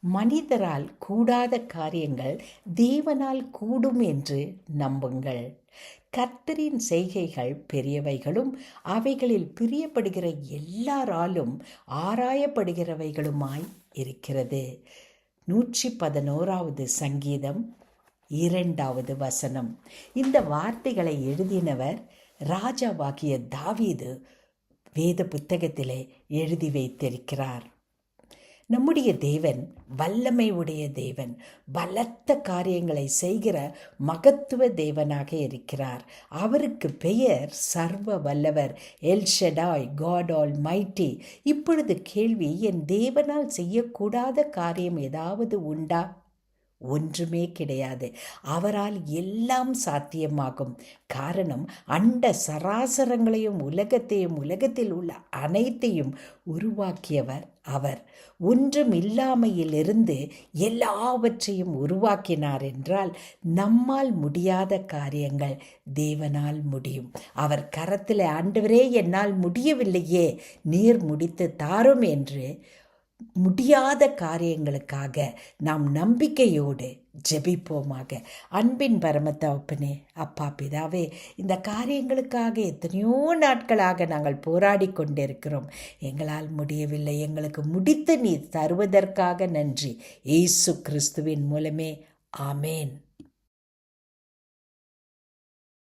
மனிதரால் கூடாத காரியங்கள் தேவனால் கூடும் என்று நம்புங்கள். கர்த்தரின் செய்கைகள் பெரியவைகளும் அவைகளில் பிரியப்படுகிற எல்லாராலும் ஆராயப்படுகிறவைகளுமாய் இருக்கிறது. நூற்றி பதினோராவது சங்கீதம் இரண்டாவது வசனம். இந்த வார்த்தைகளை எழுதினவர் ராஜாவாகிய தாவீது வேத புத்தகத்திலே எழுதி வைத்திருக்கிறார். நம்முடைய தேவன் வல்லமை உடைய தேவன் பலத்த காரியங்களை செய்கிற மகத்துவ தேவனாக இருக்கிறார். அவருக்கு பெயர் சர்வ வல்லவர் எல்ஷடாய் காட் ஆல் மைட்டி இப்பொழுது கேள்வி என் தேவனால் செய்யக்கூடாத காரியம் ஏதாவது உண்டா? ஒன்றுமே கிடையாது. அவரால் எல்லாம் சாத்தியமாகும். காரணம் அண்ட சராசரங்களையும் உலகத்தையும் உலகத்தில் உள்ள அனைத்தையும் உருவாக்கியவர் அவர். ஒன்றும் இல்லாமையிலிருந்து எல்லாவற்றையும் உருவாக்கினார் என்றால் நம்மால் முடியாத காரியங்கள் தேவனால் முடியும். அவர் கரத்தில் ஆண்டவரே என்னால் முடியவில்லையே நீர் முடித்து தாரும் என்று முடியாத காரியங்களுக்காக நாம் நம்பிக்கையோடு ஜெபிப்போமாக. அன்பின் பரமத்தவப்பனே அப்பா பிதாவே இந்த காரியங்களுக்காக எத்தனையோ நாட்களாக நாங்கள் போராடி கொண்டிருக்கிறோம். எங்களால் முடியவில்லை எங்களுக்கு முடித்து நீ தருவதற்காக நன்றி. ஏசு கிறிஸ்துவின் மூலமே. ஆமேன்.